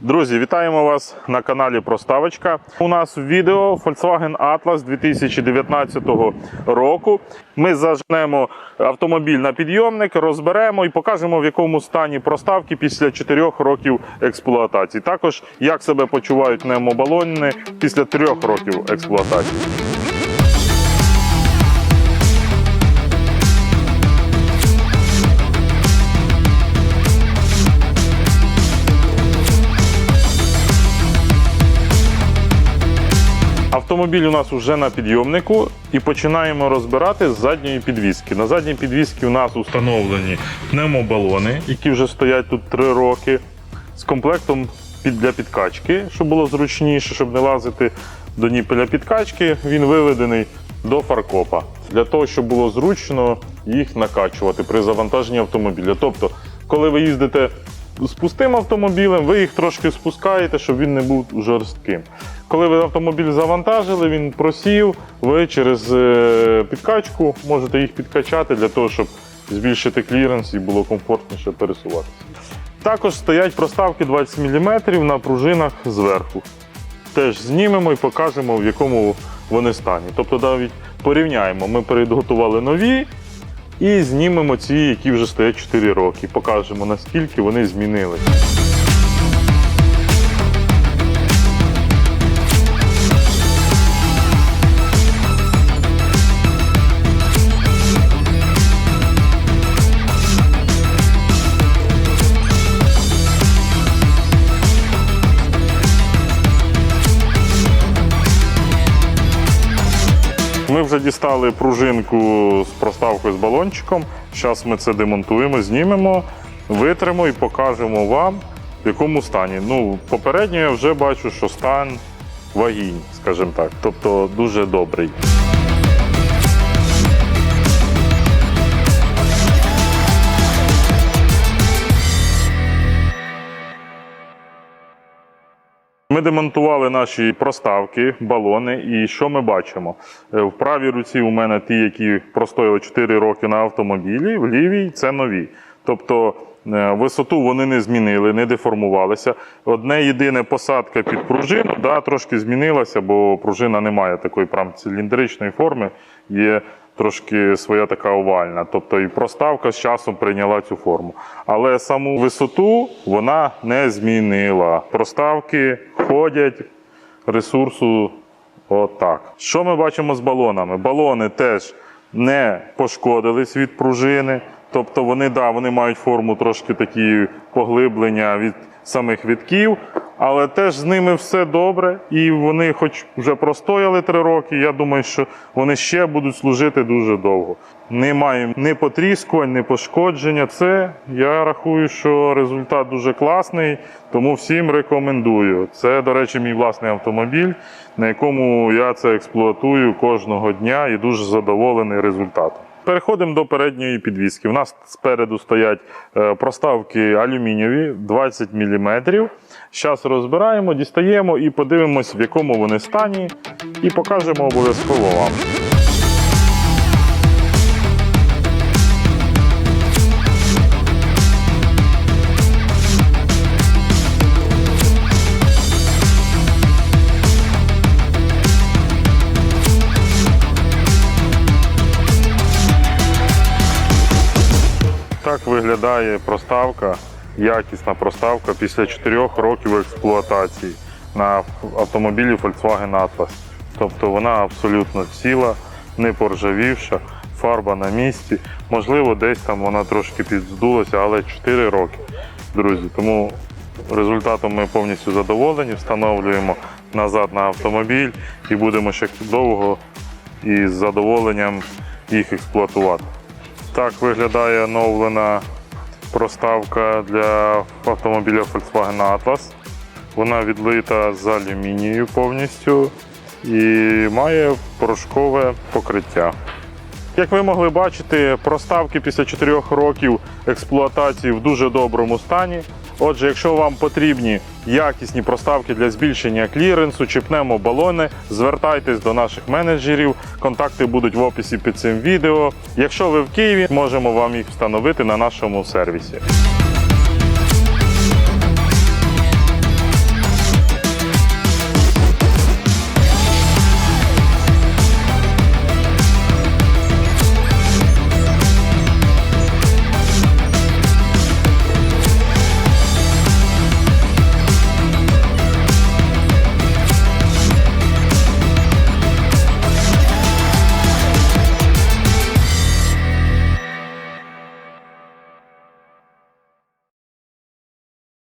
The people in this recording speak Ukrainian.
Друзі, вітаємо вас на каналі Проставочка. У нас відео Volkswagen Atlas 2019 року. Ми зажнемо автомобіль на підйомник, розберемо і покажемо, в якому стані проставки після 4 років експлуатації. Також як себе почувають пневмобалони після 3 років експлуатації. Автомобіль у нас вже на підйомнику і починаємо розбирати з задньої підвіски. На задній підвісці у нас установлені пневмобалони, які вже стоять тут 3 роки, з комплектом для підкачки, щоб було зручніше, щоб не лазити до ніпеля підкачки. Він виведений до фаркопа для того, щоб було зручно їх накачувати при завантаженні автомобіля. Тобто, коли ви їздите з пустим автомобілем, ви їх трошки спускаєте, щоб він не був жорстким. Коли ви автомобіль завантажили, він просів, ви через е, підкачку можете їх підкачати для того, щоб збільшити кліренс і було комфортніше пересуватися. Також стоять проставки 20 мм на пружинах зверху. Теж знімемо і покажемо, в якому вони стані. Тобто навіть порівняємо. Ми підготували нові і знімемо ці, які вже стоять 4 роки. Покажемо, наскільки вони змінилися. Вже дістали пружинку з проставкою з балончиком. Зараз ми це демонтуємо, знімемо, витримо і покажемо вам, в якому стані. Ну, попередньо я вже бачу, що стан вагінь, скажімо так, тобто дуже добрий. Ми демонтували наші проставки, балони, і що ми бачимо? Е, В правій руці у мене ті, які простояли 4 роки на автомобілі, в лівій це нові. Тобто е, висоту вони не змінили, не деформувалися. Одне єдине посадка під пружину да, трошки змінилася, бо пружина не має такої прям циліндричної форми, є трошки своя така овальна. Тобто і проставка з часом прийняла цю форму. Але саму висоту вона не змінила. Проставки ходять ресурсу отак. Що ми бачимо з балонами? Балони теж не пошкодились від пружини. Тобто вони, да, вони мають форму трошки такі поглиблення від самих вітків, але теж з ними все добре. І вони, хоч вже простояли три роки, я думаю, що вони ще будуть служити дуже довго. Немає ні потріскувань, ні пошкодження. Це я рахую, що результат дуже класний, тому всім рекомендую. Це, до речі, мій власний автомобіль, на якому я це експлуатую кожного дня і дуже задоволений результатом. Переходимо до передньої підвіски. У нас спереду стоять е, проставки алюмінієві 20 мм. Зараз розбираємо, дістаємо і подивимось, в якому вони стані, і покажемо обов'язково вам. Виглядає проставка, якісна проставка після 4 років експлуатації на автомобілі Volkswagen Atlas. Тобто вона абсолютно ціла, не поржавівша, фарба на місці. Можливо, десь там вона трошки підздулася, але 4 роки, друзі. Тому результатом ми повністю задоволені. Встановлюємо назад на автомобіль і будемо ще довго і з задоволенням їх експлуатувати. Так виглядає оновлена проставка для автомобіля Volkswagen Atlas. Вона відлита з алюмінією повністю і має порошкове покриття. Як ви могли бачити, проставки після 4 років експлуатації в дуже доброму стані. Отже, якщо вам потрібні якісні проставки для збільшення кліренсу чіпнемо балони. звертайтесь до наших менеджерів. Контакти будуть в описі під цим відео. Якщо ви в Києві, можемо вам їх встановити на нашому сервісі.